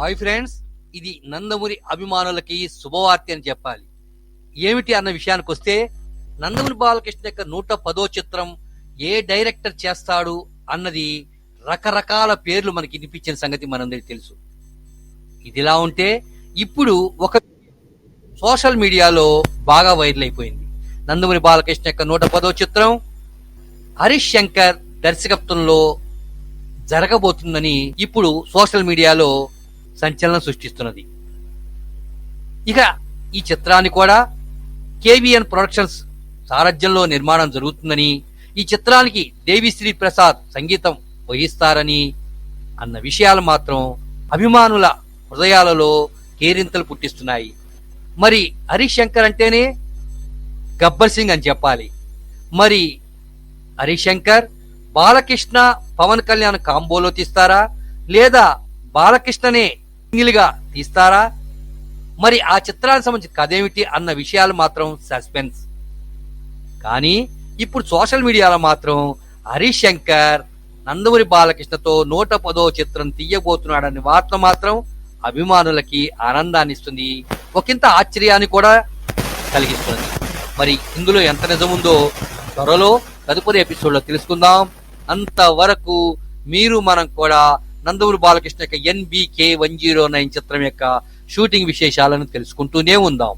Hi friends ఇది నందమూరి అభిమానులకి శుభవార్త అని చెప్పాలి. ఏమిటి అన్న విషయానికి వస్తే నందమూరి బాలకృష్ణ యొక్క నూట పదో చిత్రం ఏ డైరెక్టర్ చేస్తాడు అన్నది రకరకాల పేర్లు మనకి వినిపించిన సంగతి మనందరికి తెలుసు. ఇదిలా ఉంటే ఇప్పుడు ఒక సోషల్ మీడియాలో బాగా వైరల్ అయిపోయింది. నందమూరి బాలకృష్ణ యొక్క నూట పదో చిత్రం హరీష్ శంకర్ దర్శకత్వంలో జరగబోతుందని ఇప్పుడు సోషల్ మీడియాలో సంచలనం సృష్టిస్తున్నది. ఇక ఈ చిత్రాన్ని కూడా కేవీఎన్ ప్రొడక్షన్స్ సారథ్యంలో నిర్మాణం జరుగుతుందని ఈ చిత్రానికి దేవిశ్రీ ప్రసాద్ సంగీతం వహిస్తారని అన్న విషయాలు మాత్రం అభిమానుల హృదయాలలో కేరింతలు పుట్టిస్తున్నాయి. మరి హరీష్ శంకర్ అంటేనే గబ్బర్ సింగ్ అని చెప్పాలి. మరి హరీష్ శంకర్ బాలకృష్ణ పవన్ కళ్యాణ్ కాంబోలో తీస్తారా? లేదా బాలకృష్ణనే సింగిల్గా తీస్తారా? మరి ఆ చిత్రానికి సంబంధించిన కథ ఏమిటి అన్న విషయాలు మాత్రం సస్పెన్స్. కానీ ఇప్పుడు సోషల్ మీడియాలో మాత్రం హరీష్ శంకర్ నందమూరి బాలకృష్ణతో నూట పదో చిత్రం తీయబోతున్నాడని వార్త మాత్రం అభిమానులకి ఆనందాన్ని ఇస్తుంది. ఒకంత ఆశ్చర్యాన్ని కూడా కలిగిస్తుంది. మరి ఇందులో ఎంత నిజముందో త్వరలో తదుపరి ఎపిసోడ్లో తెలుసుకుందాం. అంతవరకు మీరు మనం కూడా నందమూరి బాలకృష్ణ యొక్క ఎన్బికే వన్ జీరో నైన్ చిత్రం యొక్క షూటింగ్ విశేషాలను తెలుసుకుంటూనే ఉందాం.